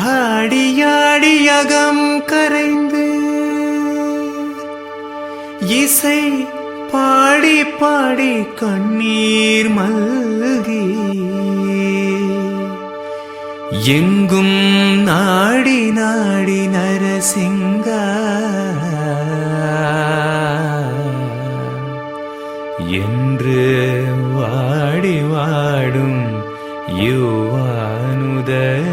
ஆடியாடியகம் கரைந்து இசை பாடி பாடி கண்ணீர் மல்கி எங்கும் நாடி நாடி நரசிங்க என்று வாடி வாடும் யுவானுதல்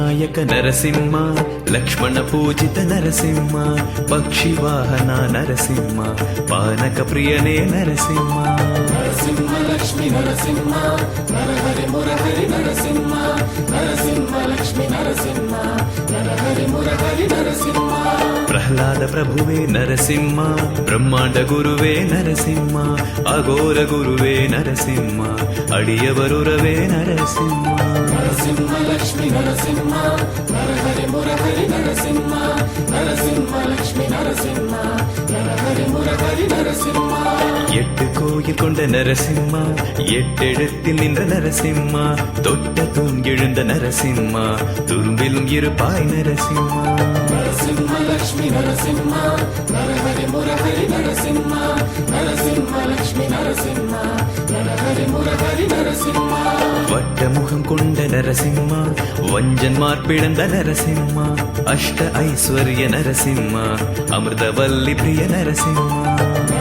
వినాయక నరసింహ లక్ష్మణ పూజిత నరసింహ పక్షి వాహన నరసింహ పానక ప్రియనే నరసింహ. నరసింహ లక్ష్మి నరసింహ నరహరి మురహరి నరసింహ నరసింహ లక్ష్మి నరసింహ ఆహ్లాద ప్రభువే నరసింహ బ్రహ్మాండ గురువే నరసింహ అఘోర గురువే నరసింహ అడియవరురవే నరసింహ నరసింహ లక్ష్మి నరసింహ నరహరి మురహరి నరసింహ నరసింహ లక్ష్మి నరసింహ నరహరి మురహరి నరసింహ எட்டு கோயில் கொண்ட நரசிம்மா எட்டெழுத்தில் நின்ற நரசிம்மா தொட்ட தூண் எழுந்த நரசிம்மா துரும்பிலும் இருப்பாய் நரசிம்மா நரசிம்ம லட்சுமி வட்ட முகம் கொண்ட நரசிம்மா வஞ்சன்மார் பிழந்த நரசிம்மா அஷ்ட ஐஸ்வர்ய நரசிம்மா அமிர்தவல்லி பிரிய நரசிம்மா.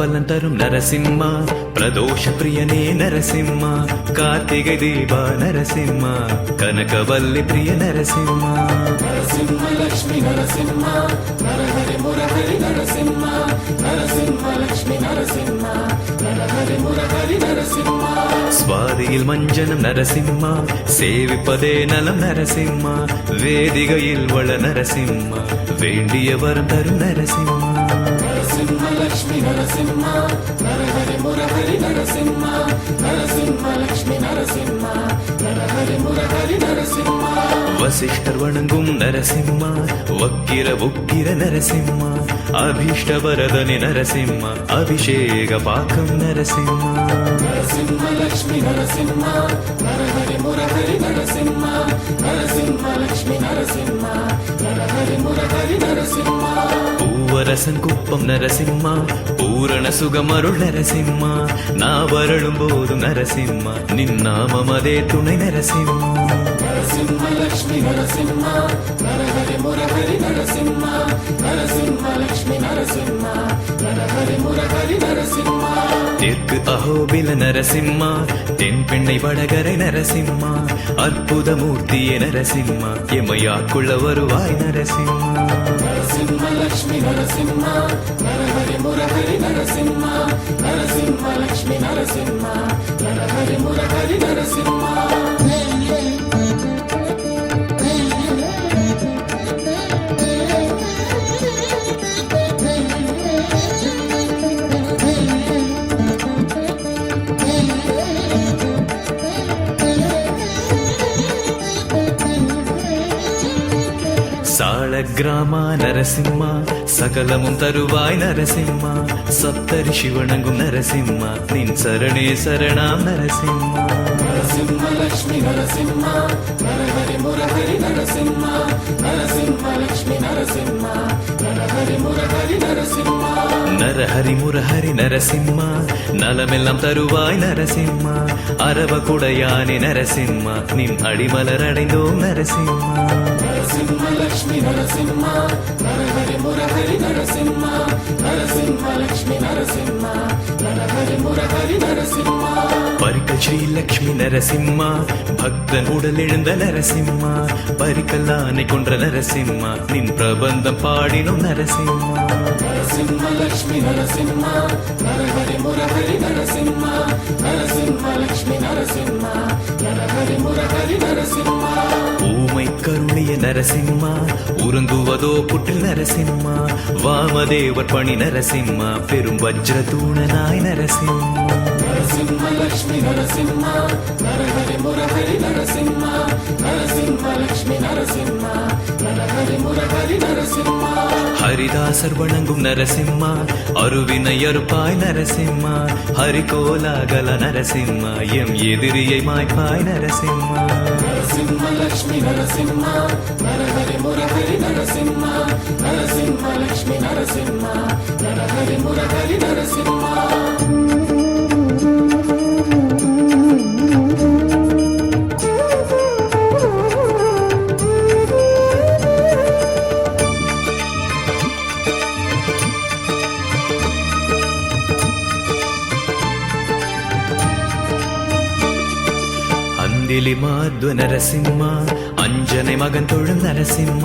தரும் நரசிம்மா பிரதோஷ பிரியனே நரசிம்மா கார்த்திகை தீபா நரசிம்மா கனகவல்லி பிரிய நரசிம்மா சுவாதியில் மஞ்சனம் நரசிம்மா சேவிப்பதே நலம் நரசிம்மா வேதிகையில் வள நரசிம்மா లక్ష్మి నరసింహ నరహరి మురహరి నరసింహ నరసింహ வசிஷ்டர் வணங்கும் நரசிம்மா வக்கிர உக்கிர நரசிம்மா அபீஷ்ட வரதனி நரசிம்மா அபிஷேக பாக்கம் நரசிம்மா. பூவரசன் குப்பம் நரசிம்மா பூரண சுகமருள் நரசிம்மா நான் வரழும் போதும் நரசிம்மா நின் நாமமதே துணை நரசிம்மா. தெற்கு அகோபில நரசிம்மா தென் பெண்ணை வடகரை நரசிம்மா அற்புத மூர்த்தியே நரசிம்மா எமையாக்குள்ள வருவாய் நரசிம்மா சால கிராமா நரசிம்மா சகலமும் தருவாய் நரசிம்மா சப்தரிஷி வணங்கும் நரசிம்மா நின் சரணே சரணாம் நரசிம்மா நரஹரி முரஹரி நரசிம்மா நலமெல்லாம் தருவாய் நரசிம்மா அரவ குடையானே நரசிம்மா நின் அடிமலர் அடைந்தோம் நரசிம்மா பரிக்கல் ஸ்ரீ லக்ஷ்மி நரசிம்மா பக்தன் உடல் எழுந்த நரசிம்மா பரிக்கல் ஆனை கொன்ற நரசிம்மா நின் பிரபந்தம் பாடினோம் நரசிம்மா. ஊமை கருணிய நரசிம்மா உறங்குவதோ புற்றில் நரசிம்மா வாமதேவர் பணி நரசிம்மா பெரும் வஜ்ர தூணனாய் நரசிம்மா. ஹரிதாசர் வணங்கும் நரசிம்மா. அருவினை அறுப்பாய் நரசிம்மா. ஹரிகோலாகல நரசிம்மா. எம் எதிரியை மாய்ப்பாய் நரசிம்மா. நரசிம்மா தொழும் நரசிம்மா. அந்திம காலத்தில் நரசிம்மா. കിളിമ ധ്വനരസിംഹ അഞ്ജനെ മകൻ തൊഴിൽ നരസിംഹ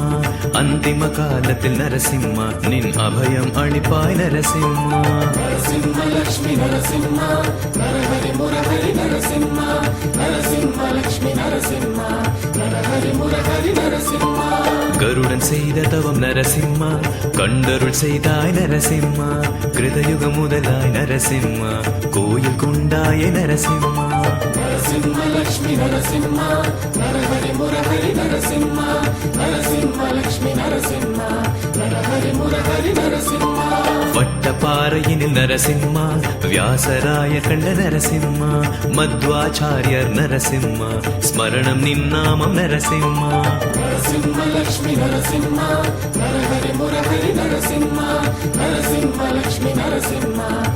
അന്തിമകാലത്തിൽ നരസിംഹ നിൻ അഭയം അണിപ്പായ് നരസിംഹ നരസിംഹ ലക്ഷ്മി നരസിംഹ നരഹരി മുരഹരി നരസിംഹ നരസിംഹ ലക്ഷ്മി നരസിംഹ നരഹരി മുരഹരി നരസിംഹ ഗരുഡൻ ചെയ്ത തവം നരസിംഹ കണ്ടരുൾ ചെയ്തായ് നരസിംഹ ഹൃദയുഗം മുതലായ് നരസിംഹ കോയിൽ കൊണ്ടായ നരസിംഹ నరసింహ లక్ష్మి నరసింహ. నరహరి మురహరి నరసింహ. నరసింహ లక్ష్మి నరసింహ. నరహరి మురహరి నరసింహ. వట్టపారయిని నరసింహ. వ్యాసరాయ కండ నరసింహ. మధ్వాచార్యర్ నరసింహ. స్మరణం నిన్నామం నరసింహ. నరసింహ లక్ష్మి నరసింహ. నరహరి మురహరి నరసింహ. నరసింహ లక్ష్మి నరసింహ.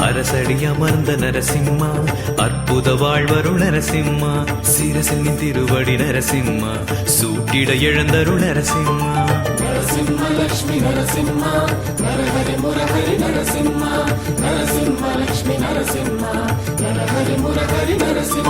அரசடி அமர்ந்த நரசிம்மா அற்புத வாழ்வருள் நரசிம்மா சிரசில் திருவடி நரசிம்மா சூட்டிட எழுந்தருள் நரசிம்மா. சோழிங்க ராஜா நரசிம்மா.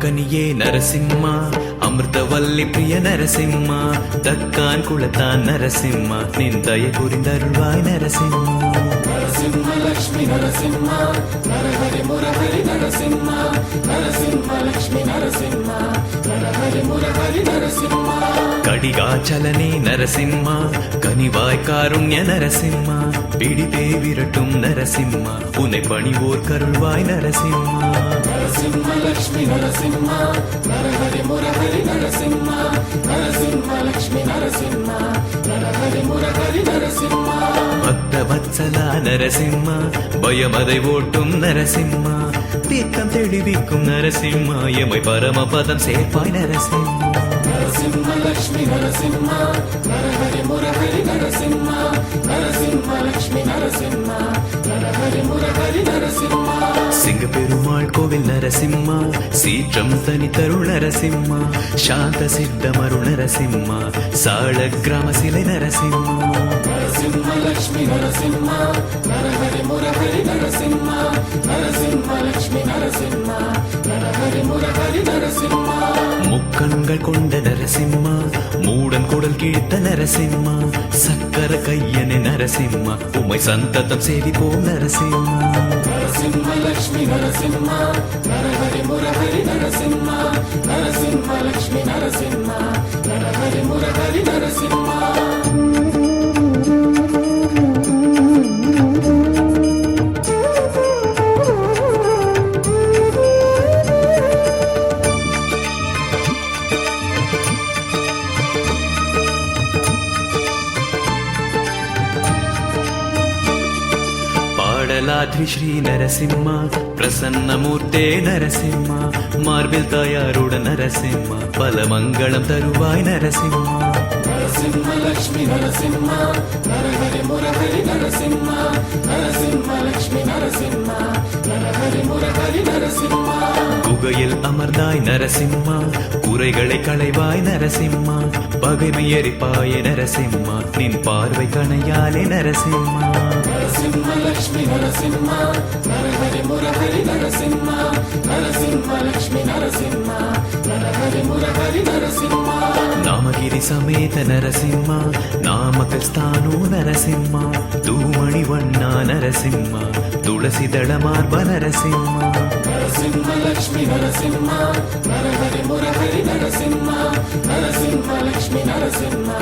கனியே நரசிம்மா அமிர்தவல்லி பிரிய நரசிம்மா தக்கான் குளத்தான் நரசிம்மா நின் தய புரிந்தருள்வாய் நரசிம்மா. கடிகாச்சலனே நரசிம்மா கனிவாய் காருண்ய நரசிம்மா பிடித்தே விரட்டும் நரசிம்மா உன்னை பணிவோர் கருள்வாய் நரசிம்மா. பக்த வத்சலா நரசிம்மா பயமதை ஓட்டும் நரசிம்மா தீர்க்கம் தெளிவிக்கும் நரசிம்மா எமை பரமபதம் சேர்ப்பாய் நரசிம்மா சிங்க பெருமாள் கோவில் நரசிம்மா சீற்றம் தனி தருள் நரசிம்மா சாந்த சித்தமருள் நரசிம்மா சால கிராம சிலை நரசிம்மா లక్ష్మి నరసింహ నరహరి మురహరి నరసింహ నరసింహ குரல் கேட்ட நரசிம்மா சக்கர கையனே நரசிம்மா உமை சந்ததம் சேவிப்போ நரசிம்மா நரசிம்ம லட்சுமி நரசிம்மா நரஹரி முரஹரி நரசிம்மா நரசிம்ம லட்சுமி நரசிம்மா நரஹரி முரஹரி நரசிம்மா ಮಂಗಲಾದ್ರಿ ಶ್ರೀ ನರಸಿಂಹ பிரசன்னமூர்த்தே நரசிம்மா மார்பில் தாயாரோட நரசிம்மா பல மங்களம் தருவாய் நரசிம்மா. நரசிம்ம லக்ஷ்மி நரசிம்மா நரஹரி முரஹரி நரசிம்மா நரசிம்ம லக்ஷ்மி நரசிம்மா நரஹரி முரஹரி நரசிம்மா. குகையில் அமர்ந்தாய் நரசிம்மா குறைகளை களைவாய் நரசிம்மா பகைமை நரசிம்மா நின் பார்வை கணையாலே நரசிம்மா. నరసింహ లక్ష్మి నరసింహ. నరహరి మురహరి నరసింహ. నరసింహ లక్ష్మి నరసింహ. నరహరి మురహరి నరసింహ. నామగిరి సమేత నరసింహ. నామక స్థాను నరసింహ. తూమణి వన్న నరసింహ. తులసి దళమార్బ నరసింహ. నరసింహ లక్ష్మి నరసింహ. నరహరి మురహరి నరసింహ. నరసింహ లక్ష్మి నరసింహ.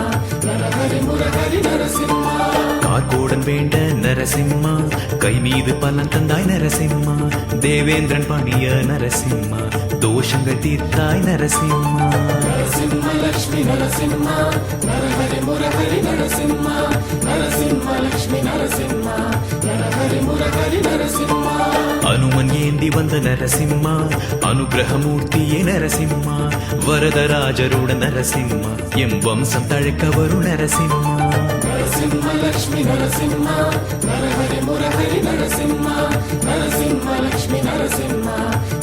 నరహరి మురహరి నరసింహ. வாக்கோடன் வேண்ட நரசிம்மா கை மீது பலன் தந்தாய் நரசிம்மா தேவேந்திரன் பணிய நரசிம்மா தோஷங்கள் தீர்த்தாய் நரசிம்மா. நரசிம்ம லட்சுமி நரசிம்மா நரஹரி முரஹரி நரசிம்மா நரசிம்ம லட்சுமி நரசிம்மா நரஹரி முரஹரி நரசிம்மா. அனுமன் ஏந்தி வந்த நரசிம்மா அனுகிரகமூர்த்தியே நரசிம்மா வரதராஜருடன் நரசிம்மா எம் வம்சம் தழைக்க வரும் நரசிம்மா. నరసింహ లక్ష్మి నరసింహ. నరహరి మురహరి నరసింహ. నరసింహ లక్ష్మి నరసింహ.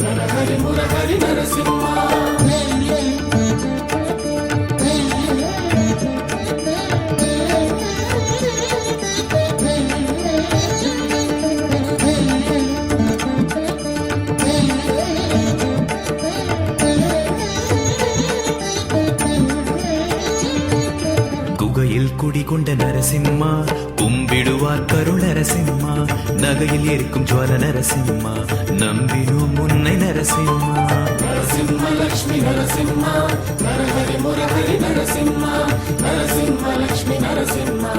నరహరి మురహరి నరసింహ. கொண்ட நரசிம்மா கும்பிடுவார் கருள் நரசிம்மா நகையில் இருக்கும் ஜுவல நரசிம்மா நம்பினோம் உன்னை நரசிம்மா. நரசிம்ம லக்ஷ்மி நரசிம்மா நரசிம்ம லக்ஷ்மி நரசிம்மா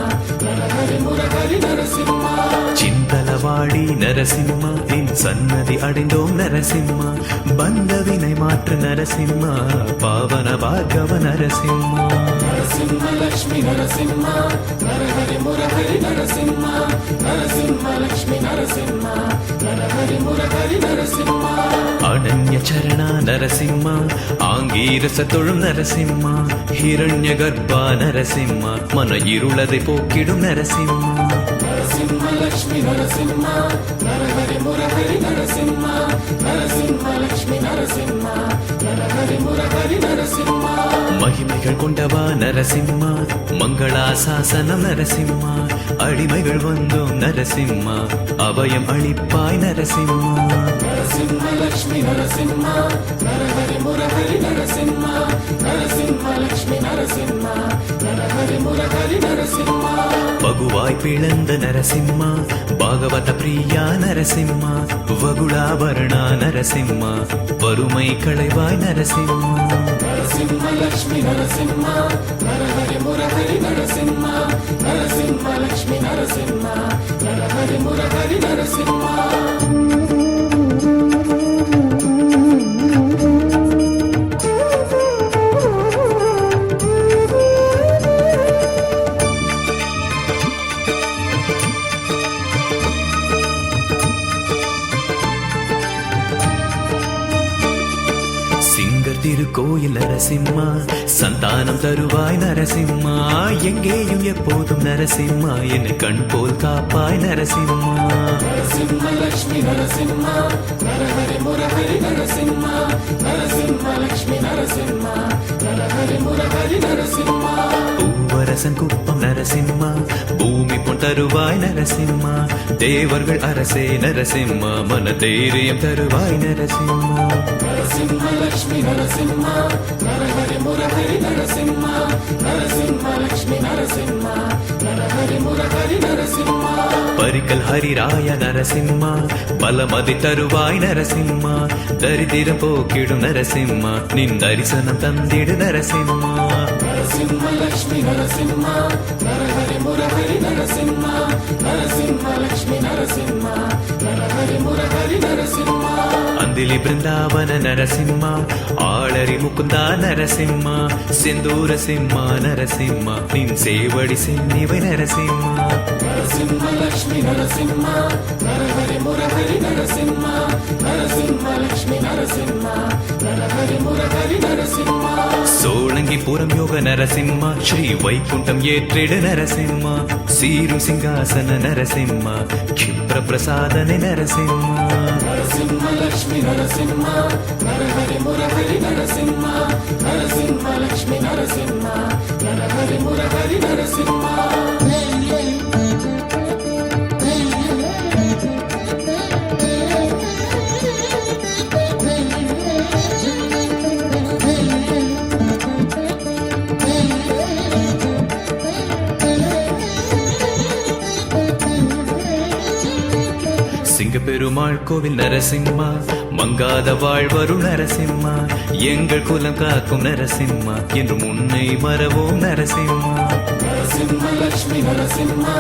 நரசிம்மா. சிந்தல வாடி நரசிம்மா என் சன்னதி அடைந்தோம் நரசிம்மா. பந்த வினை மாற்று நரசிம்மா பாவன பார்கவ நரசிம்மா. நரசிம்ம லக்ஷ்மி நரசிம்மா. நரஹரி முரஹரி நரசிம்மா. நரசிம்ம லக்ஷ்மி நரசிம்மா. அனன்ய சரணா நரசிம்மா ஆங்கீரச தொழும் நரசிம்மா. ஹிரண்ய கர்ப்பா நரசிம்மா மன இருளதை போக்கிடும் நரசிம்மா. நரசிம்ம லக்ஷ்மி நரசிம்மா. నరసింహ నరహరి మురహరి నరసింహ నరసింహ లక్ష్మి నరసింహ నరహరి మురహరి నరసింహ மகிமைகள் கொண்டவா நரசிம்மா மங்களாசாசனம் நரசிம்மா அடிமைகள் வந்தோம் நரசிம்மா அபயம் அளிப்பாய் நரசிம்மா నరసింహ లక్ష్మి నరసింహ నరహరి మురహరి నరసింహ నరసింహ లక్ష్మి నరసింహ నరహరి మురహరి నరసింహ பகுவாய் பிளந்த நரசிம்மா பாகவத பிரியா நரசிம்மா வகுளாபரணா நரசிம்மா வறுமை களைவாய் நரசிம்மா నరసింహ లక్ష్మి నరసింహ నరహరి మురహరి నరసింహ నరసింహ లక్ష్మి నరసింహ నరహరి మురహరి నరసింహ தருவாய் நரசிம்மா. எங்கேயும் எப்போதும் நரசிம்மா. என் கண் போல் காப்பாய் நரசிம்மா. நரசிம்ம லட்சுமி நரசிம்மா. நரசிம்மா. நரசிம்மா. பூவரசன் குப்பம் நரசிம்மா பூமி பொன் தருவாய் நரசிம்மா தேவர்கள் அரசே நரசிம்மா மன தைரியம் தருவாய் நரசிம்மா. நரசிம்ம லக்ஷ்மி நரசிம்ம நரஹரி முரஹரி நரசிம்ம நரசிம்ம லக்ஷ்மி நரசிம்ம நரஹரி முரஹரி நரசிம்ம. பரிக்கல் ஹரிராய நரசிம்மா பலமதி தருவாய் நரசிம்மா தரித்திரம் போக்கிடும் நரசிம்மா நின் தரிசனம் தந்திடு நரசிம்மா. నరసింహ లక్ష్మి నరసింహ. నరహరి మురహరి నరసింహ. నరసింహ లక్ష్మి నరసింహ. திலி பிருந்தாவன நரசிம்மா ஆளரி முக்குந்தா நரசிம்மா செந்தூர சிம்மா நரசிம்மா நின் சேவடி சென்னிவை நரசிம்மா. நரசிம்ம லக்ஷ்மி நரசிம்மா நரஹரி முரஹரி நரசிம்மா நரசிம்ம லக்ஷ்மி நரசிம்மா நரஹரி யோக நரசிம்மா ஸ்ரீ வைகுண்டம் ஏற்றிடு நரசிம்மா சீரு சிங்காசன நரசிம்மா கிப்ர பிரசாதன நரசிம்மா. నరసింహ లక్ష్మి నరసింహ. నరహరి మురహరి నరసింహ నరసింహ లక్ష్మి నరసింహ. பெருமாள் கோவில் நரசிம்மா மங்காத வாழ்வரும் நரசிம்மா எங்கள் குலம் காக்கும் நரசிம்மா என்று முன்னை மறவோம் நரசிம்மா. நரசிம்ம லட்சுமி நரசிம்மா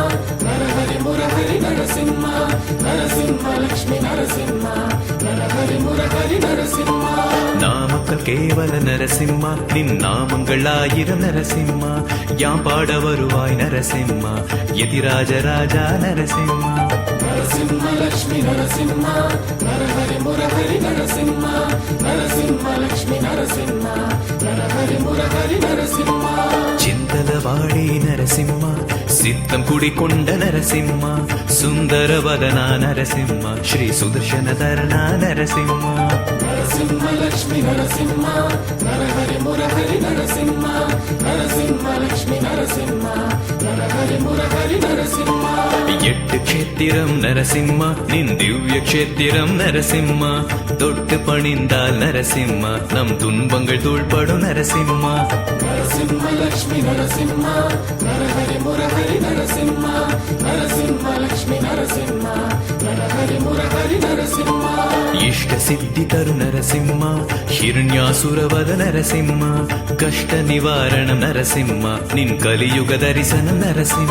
நரஹரி முரஹரி நரசிம்மா நரசிம்ம லட்சுமி நரசிம்மா நரஹரி கேவல நரசிம்மா நின் நாமங்கள் ஆயிரம் நரசிம்மா யாம் பாட வருவாய் நரசிம்மா எதிராஜ ராஜா நரசிம்மா. నరసింహ లక్ష్మి నరసింహ. నరహరి మురహరి నరసింహ. నరసింహ లక్ష్మి నరసింహ. నరహరి మురహరి నరసింహ. చింతలవాడే నరసింహ సిద్ధం కుడికొండ నరసింహ. సుందరవదన నరసింహ శ్రీ సుదర్శన ధరణ నరసింహ. నరసింహ లక్ష్మి నరసింహ. నరహరి మురహరి నరసింహ. ക്ഷേത്രം നരസിംഹ നിൻ ദിവ്യക്ഷേത്രം നരസിംഹ തൊട്ട് പണിന്താൽ നരസിംഹ നം തുൻപങ്ങൾ തൂൾപ്പെടും നരസിംഹ നരസിംഹ ലക്ഷ്മി നരസിംഹ നരഹരി മുരഹരി നരസിംഹ നരസിംഹ ലക്ഷ്മി നരസിംഹ നരഹരി മുരഹരി നരസിംഹ ഇഷ്ട സിദ്ധി തരു നരസിംഹ ഹിരണ്യാസുരവധ നരസിംഹ കഷ്ട നിവാരണം നരസിംഹ നിൻ കലിയുഗ ദരിശനം നരസിംഹ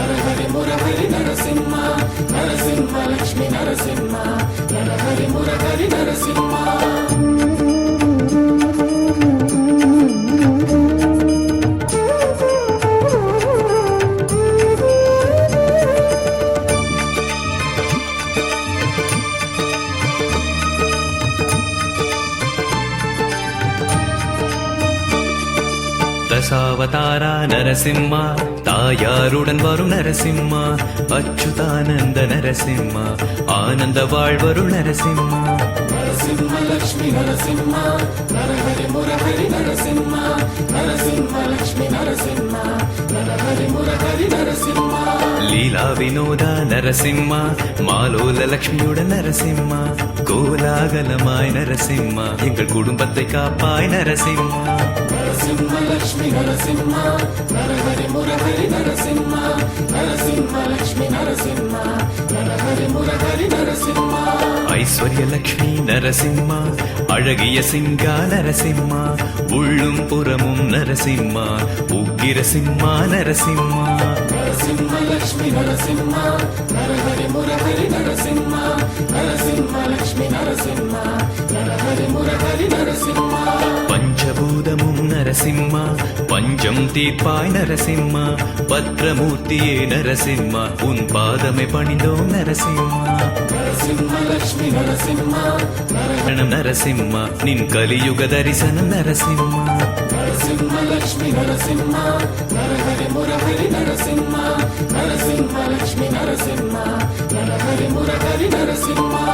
நரசிம்மா தாயாருடன் வரும் நரசிம்மா அச்சுதானந்த நரசிம்மா ஆனந்த வாழ்வரு நரசிம்மா. నరసింహ లక్ష్మి నరసింహ నరహరి మురహరి నరసింహ నరసింహ లక్ష్మి నరసింహ నరహరి మురహరి నరసింహ லீலா வினோதா நரசிம்மா மாலோல லக்ஷ்மியுடன் நரசிம்மா கோலாகலமாய் நரசிம்மா எங்கள் குடும்பத்தை காப்பாய் நரசிம்மா నరసింహ లక్ష్మి నరసింహ నరహరి మురహరి నరసింహ నరసింహ లక్ష్మి నరసింహ నరహరి మురహరి నరసింహ ஐஸ்வர்ய லக்ஷ்மி நரசிம்மா நரசிம்மா அழகிய சிங்கா நரசிம்மா உள்ளும் புறமும் நரசிம்மா உக்கிர சிம்மா நரசிம்மா. நரசிம்ம லக்ஷ்மி நரசிம்மா நரஹரி முரஹரி நரசிம்மா நரசிம்ம நரசிம்மா நரசிம்மா. పాదముం నరసింహ பஞ்சம் தீர்ப்பாய் நரசிம்மா பத்ரமூர்த்தியே நரசிம்மா உன் பாதமே பணிந்தோம் நரசிம்மா நரசிம்ம நரசிம்மா நின் கலியுக தரிசனம் நரசிம்மா நரசிம்மா நரசிம்மா